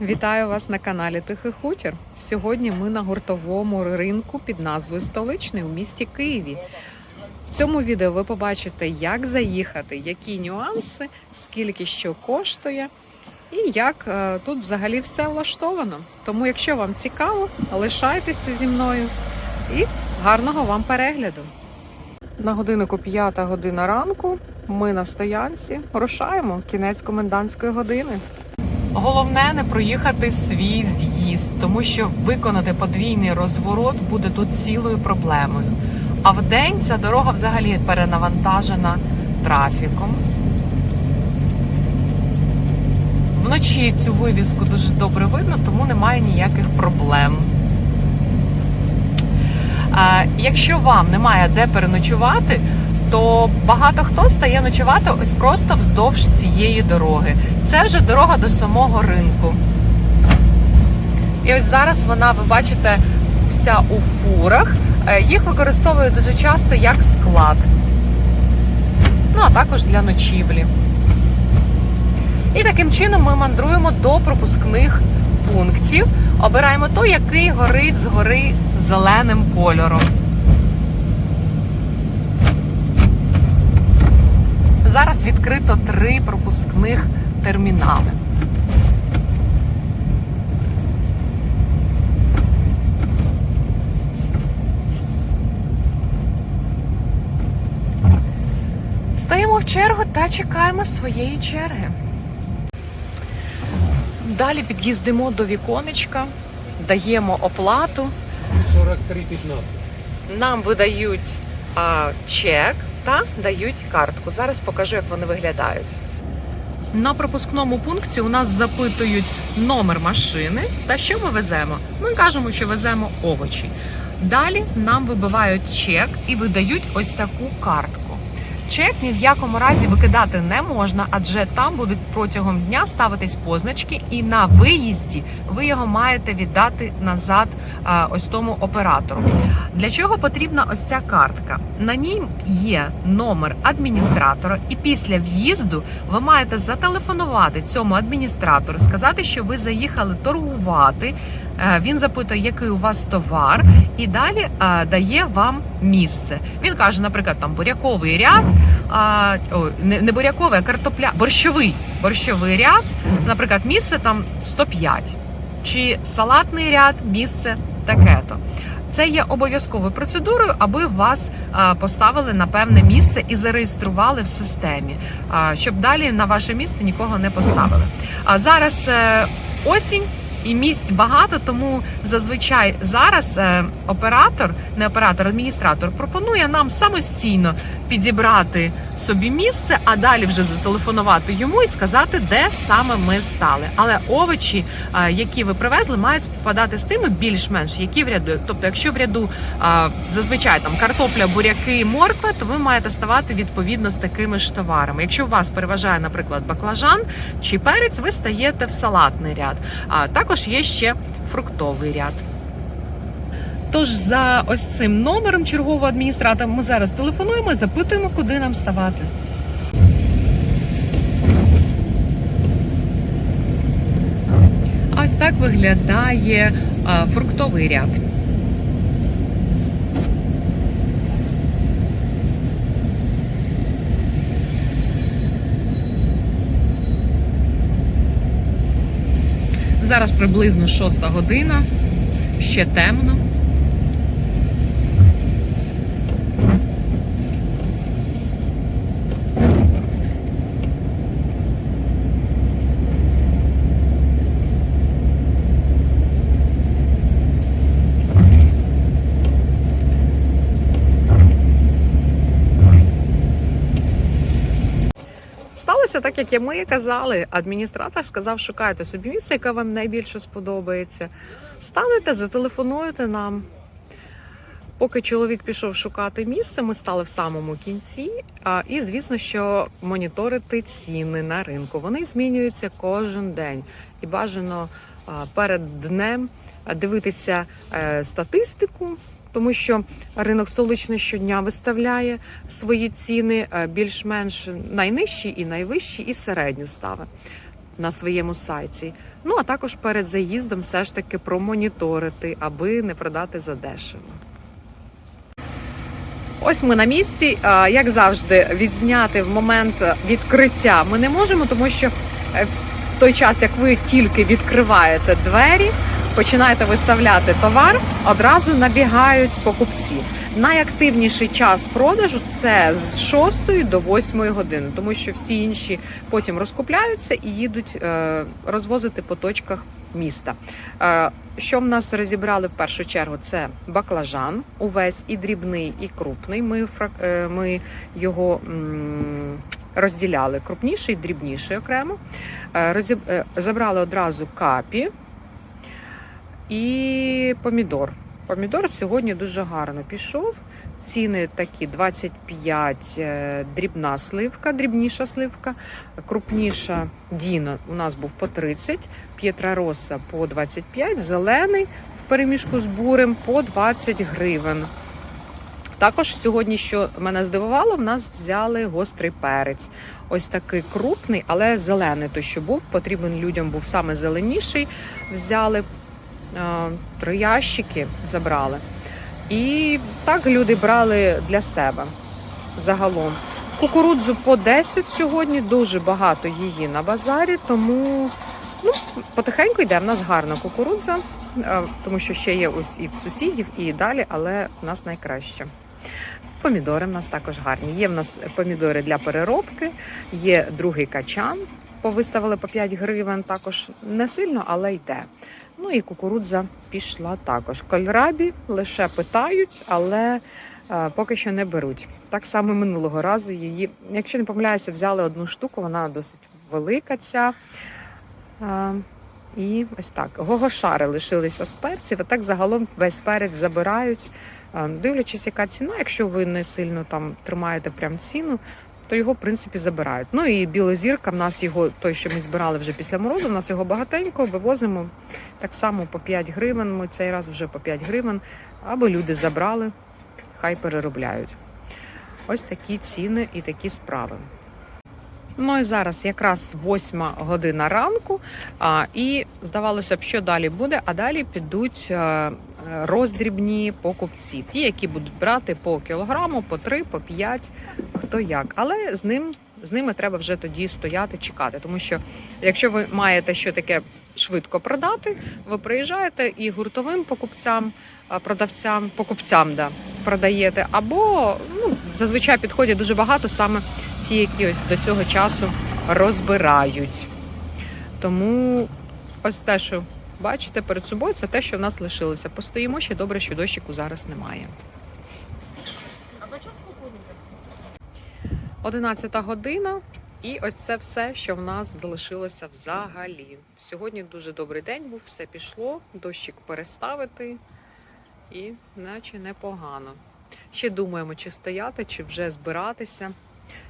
Вітаю вас на каналі Тихий Хутір. Сьогодні ми на гуртовому ринку під назвою Столичний у місті Києві. В цьому відео ви побачите, як заїхати, які нюанси, скільки що коштує і як е, тут взагалі все влаштовано. Тому, якщо вам цікаво, лишайтеся зі мною і гарного вам перегляду. На годиннику 5 година ранку. Ми на стоянці рушаємо кінець комендантської години. Головне не проїхати свій з'їзд, тому що виконати подвійний розворот буде тут цілою проблемою. А в день ця дорога взагалі перенавантажена трафіком. Вночі цю вивіску дуже добре видно, тому немає ніяких проблем. Якщо вам немає де переночувати, то багато хто стає ночувати ось просто вздовж цієї дороги. Це вже дорога до самого ринку. І ось зараз вона, ви бачите, вся у фурах. Е, Їх використовують дуже часто як склад. Ну, а також для ночівлі. І таким чином ми мандруємо до пропускних пунктів. Обираємо той, який горить згори зеленим кольором. Зараз відкрито три пропускних термінали. Стаємо в чергу та чекаємо своєї черги. Далі під'їздимо до віконечка, даємо оплату. 43,15. Нам видають а, чек та дають картку. Зараз покажу, як вони виглядають. На пропускному пункті у нас запитують номер машини та що ми веземо. Ми кажемо, що веземо овочі. Далі нам вибивають чек і видають ось таку картку. Чек ні в якому разі викидати не можна, адже там будуть протягом дня ставитись позначки, і на виїзді ви його маєте віддати назад а, ось тому оператору. Для чого потрібна ось ця картка? На ній є номер адміністратора, і після в'їзду ви маєте зателефонувати цьому адміністратору, сказати, що ви заїхали торгувати. Е, Він запитує, який у вас товар, і далі е, дає вам місце. Він каже, наприклад, там буряковий ряд, а, о, не, не буряковий, а картопля, борщовий, борщовий ряд, наприклад, місце там 105. Чи салатний ряд, місце таке-то. Це є обов'язковою процедурою, аби вас а, поставили на певне місце і зареєстрували в системі, а, щоб далі на ваше місце нікого не поставили. А зараз е, осінь. І місць багато, тому зазвичай зараз е, оператор, не оператор, адміністратор пропонує нам самостійно підібрати собі місце, а далі вже зателефонувати йому і сказати, де саме ми стали. Але овочі, е, які ви привезли, мають співпадати з тими більш-менш, які в ряду. Тобто, якщо в ряду е, зазвичай там картопля, буряки, морква, то ви маєте ставати відповідно з такими ж товарами. Якщо у вас переважає, наприклад, баклажан чи перець, ви стаєте в салатний ряд. А також є ще фруктовий ряд. Тож за ось цим номером чергового адміністратора ми зараз телефонуємо і запитуємо, куди нам ставати. Ось так виглядає а, фруктовий ряд. Зараз приблизно 6 година, ще темно. Сталося так, як і ми казали. Адміністратор сказав, шукайте собі місце, яке вам найбільше сподобається. Станете, зателефонуєте нам. Поки чоловік пішов шукати місце, ми стали в самому кінці. І звісно, що моніторити ціни на ринку. Вони змінюються кожен день. І бажано перед днем дивитися е, статистику, тому що ринок столичний щодня виставляє свої ціни е, більш-менш найнижчі і найвищі, і середню стави. на своєму сайті. Ну а також перед заїздом все ж таки промоніторити, аби не продати задешево. Ось ми на місці. Як завжди, відзняти в момент відкриття ми не можемо, тому що е, в той час, як ви тільки відкриваєте двері, починаєте виставляти товар, одразу набігають покупці. Найактивніший час продажу це з 6 до 8 години, тому що всі інші потім розкупляються і їдуть е, розвозити по точках міста. Е, що в нас розібрали в першу чергу? Це баклажан, увесь і дрібний, і крупний. Ми е, ми його розділяли крупніший, дрібніший окремо. Забрали одразу капі і помідор. Помідор сьогодні дуже гарно пішов. Ціни такі 25 е, дрібна сливка, дрібніша сливка, крупніша Діно у нас був по 30, П'єтра Роса по 25, зелений в переміжку з бурем по 20 гривень. Також сьогодні, що мене здивувало, в нас взяли гострий перець. Ось такий крупний, але зелений той, що був. Потрібен людям був саме зеленіший. Взяли три ящики, забрали. І так люди брали для себе загалом. Кукурудзу по 10 сьогодні, дуже багато її на базарі, тому ну, потихеньку йде. В нас гарна кукурудза, е, тому що ще є ось і в сусідів, і далі, але в нас найкраще. Помідори в нас також гарні. Є в нас помідори для переробки, є другий качан. Повиставили по 5 гривень, також не сильно, але йде. Ну і кукурудза пішла також. Кольрабі лише питають, але е, поки що не беруть. Так само минулого разу її, якщо не помиляюся, взяли одну штуку, вона досить велика ця. Е, і ось так. Гогошари лишилися з перців, а так загалом весь перець забирають. Е, Дивлячись, яка ціна, якщо ви не сильно там тримаєте прям ціну, то його в принципі забирають. Ну і білозірка, в нас його, той, що ми збирали вже після морозу, в нас його багатенько, вивозимо так само по 5 гривень. Ми цей раз вже по 5 гривень, аби люди забрали, хай переробляють. Ось такі ціни і такі справи. Ну і зараз якраз восьма година ранку, а, і здавалося б, що далі буде, а далі підуть е, роздрібні покупці, ті, які будуть брати по кілограму, по три, по п'ять, хто як. Але з ним з ними треба вже тоді стояти, чекати. Тому що якщо ви маєте що таке швидко продати, ви приїжджаєте і гуртовим покупцям, продавцям, покупцям да, продаєте, або ну, зазвичай підходять дуже багато саме ті, які ось до цього часу розбирають. Тому ось те, що бачите перед собою, це те, що в нас лишилося. Постоїмо ще добре, що дощику зараз немає. 11 година, і ось це все, що в нас залишилося взагалі. Сьогодні дуже добрий день був, все пішло, дощик переставити, і наче непогано. Ще думаємо, чи стояти, чи вже збиратися.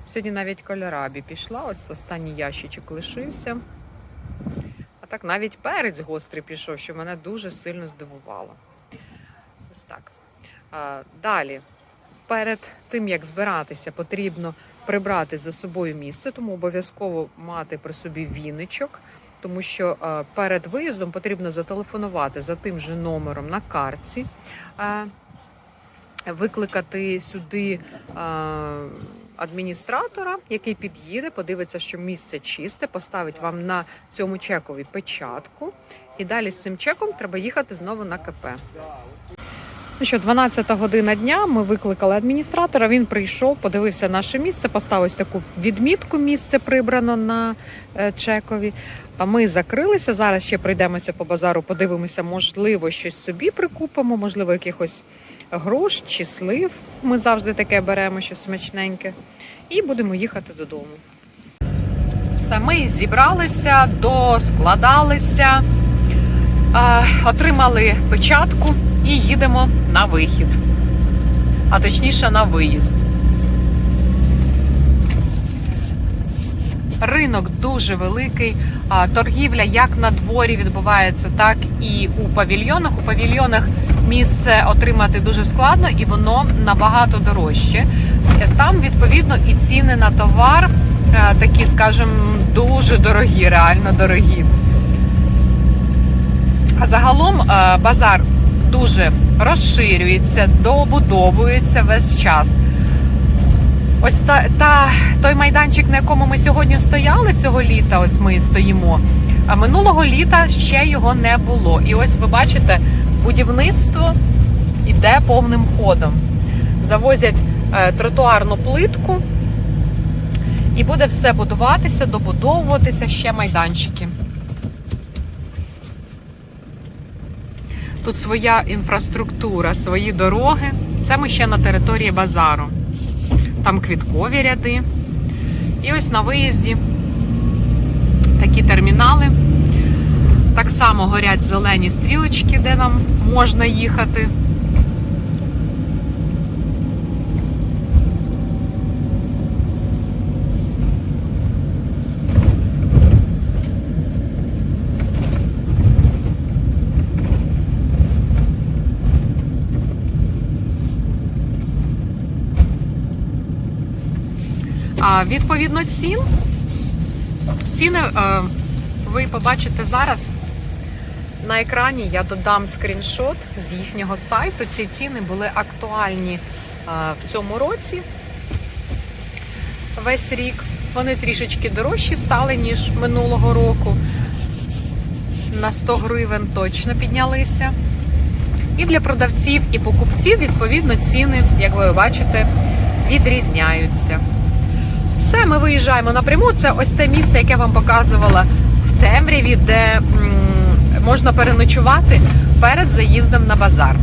Сьогодні навіть кольорабі пішла, ось останній ящичок лишився. А так навіть перець гострий пішов, що мене дуже сильно здивувало. Ось так. А, далі, перед тим як збиратися, потрібно прибрати за собою місце, тому обов'язково мати при собі віничок, тому що е, перед виїздом потрібно зателефонувати за тим же номером на картці, е, викликати сюди е, адміністратора, який під'їде, подивиться, що місце чисте, поставить вам на цьому чекові печатку. І далі з цим чеком треба їхати знову на КП. Ну що, 12 година дня. Ми викликали адміністратора. Він прийшов, подивився наше місце, поставив таку відмітку. Місце прибрано на е, чекові. А ми закрилися. Зараз ще пройдемося по базару, подивимося, можливо, щось собі прикупимо, можливо, якихось груш чи слив. Ми завжди таке беремо, щось смачненьке. І будемо їхати додому. Все, ми зібралися, доскладалися, е, отримали печатку і їдемо на вихід. А точніше на виїзд. Ринок дуже великий. Торгівля як на дворі відбувається, так і у павільйонах. У павільйонах місце отримати дуже складно і воно набагато дорожче. Там, відповідно, і ціни на товар е, такі, скажімо, дуже дорогі, реально дорогі. А загалом е, базар дуже розширюється, добудовується весь час. Ось та, та той майданчик, на якому ми сьогодні стояли цього літа, ось ми стоїмо. А минулого літа ще його не було. І ось ви бачите, будівництво йде повним ходом. Завозять е, тротуарну плитку, і буде все будуватися, добудовуватися ще майданчики. Тут своя інфраструктура, свої дороги. Це ми ще на території базару. Там квіткові ряди. І ось на виїзді такі термінали. Так само горять зелені стрілочки, де нам можна їхати. А відповідно цін. Ціни е, ви побачите зараз на екрані. Я додам скріншот з їхнього сайту. Ці ціни були актуальні е, в цьому році. Весь рік. Вони трішечки дорожчі стали, ніж минулого року. На 100 гривень точно піднялися. І для продавців і покупців, відповідно, ціни, як ви бачите, відрізняються. Все, ми виїжджаємо напряму. Це ось те місце, яке я вам показувала в темряві, де м, можна переночувати перед заїздом на базар.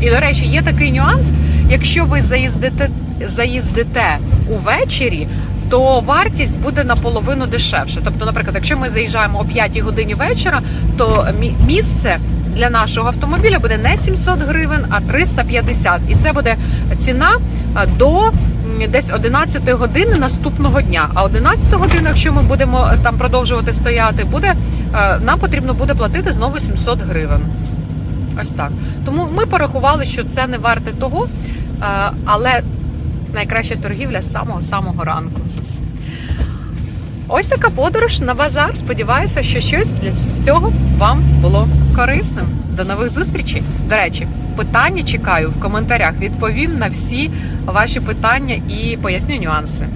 І, до речі, є такий нюанс. Якщо ви заїздите, заїздите увечері, то вартість буде наполовину дешевше. Тобто, наприклад, якщо ми заїжджаємо о 5 годині вечора, то мі- місце для нашого автомобіля буде не 700 гривень, а 350. І це буде ціна до десь 11 години наступного дня. А 11 години, якщо ми будемо е, там продовжувати стояти, буде е, нам потрібно буде платити знову 700 гривень. Ось так. Тому ми порахували, що це не варте того, е, але найкраща торгівля з самого самого ранку. Ось така подорож на базар. Сподіваюся, що щось для цього вам було корисним. До нових зустрічей. До речі, питання чекаю в коментарях. Відповім на всі ваші питання і поясню нюанси.